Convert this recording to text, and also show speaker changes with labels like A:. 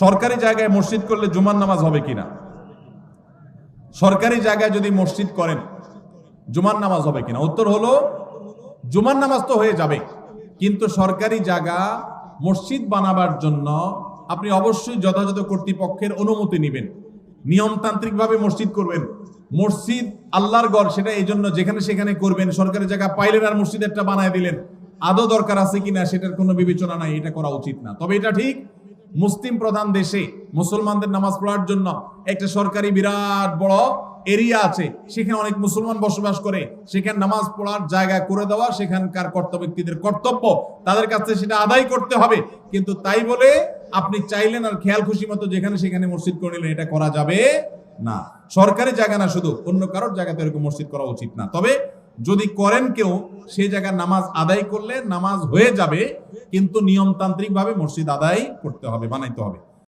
A: সরকারি জায়গায় মসজিদ করলে জুমার নামাজ হবে কিনা? সরকারি জায়গায় যদি মসজিদ করেন, জুমার নামাজ হবে কিনা? উত্তর হলো, জুমার নামাজ তো হয়ে যাবে, কিন্তু সরকারি জায়গা মসজিদ বানাবার জন্য আপনি অবশ্যই যথাযথ কর্তৃপক্ষের অনুমতি নেবেন। নিয়মতান্ত্রিকভাবে মসজিদ করবেন। মসজিদ আল্লাহর গড় সেটা এই জন্য যেখানে সেখানে করবেন। সরকারি জায়গা পাইলেন আর মসজিদ একটা বানায় দিলেন। আদৌ দরকার আছে কিনা সেটার কোনো বিবেচনা নাই, এটা করা উচিত না। তবে এটা ঠিক মুসলিম প্রধান দেশে মুসলমানদের নামাজ পড়ার জন্য একটা সরকারি বিরাট বড় এরিয়া আছে। সেখানে অনেক মুসলমান বসবাস করে। সেখানে নামাজ পড়ার জায়গা করে দেওয়া সেখানকার কর্তব্য ব্যক্তিদের কর্তব্য। তাদের কাছে সেটা আদায় করতে হবে। কিন্তু তাই বলে আপনি চাইলেন আর খেয়াল খুশি মতো যেখানে সেখানে মসজিদ করে নিলেন, এটা করা যাবে না। সরকারি জায়গা না শুধু, অন্য কারোর জায়গাতে এরকম মসজিদ করা উচিত না। তবে যদি করেন কেউ সেই জায়গায় নামাজ আদায় করলে নামাজ হয়ে যাবে, কিন্তু নিয়মতান্ত্রিকভাবে মসজিদ আদায় করতে হবে, বানাইতে হবে।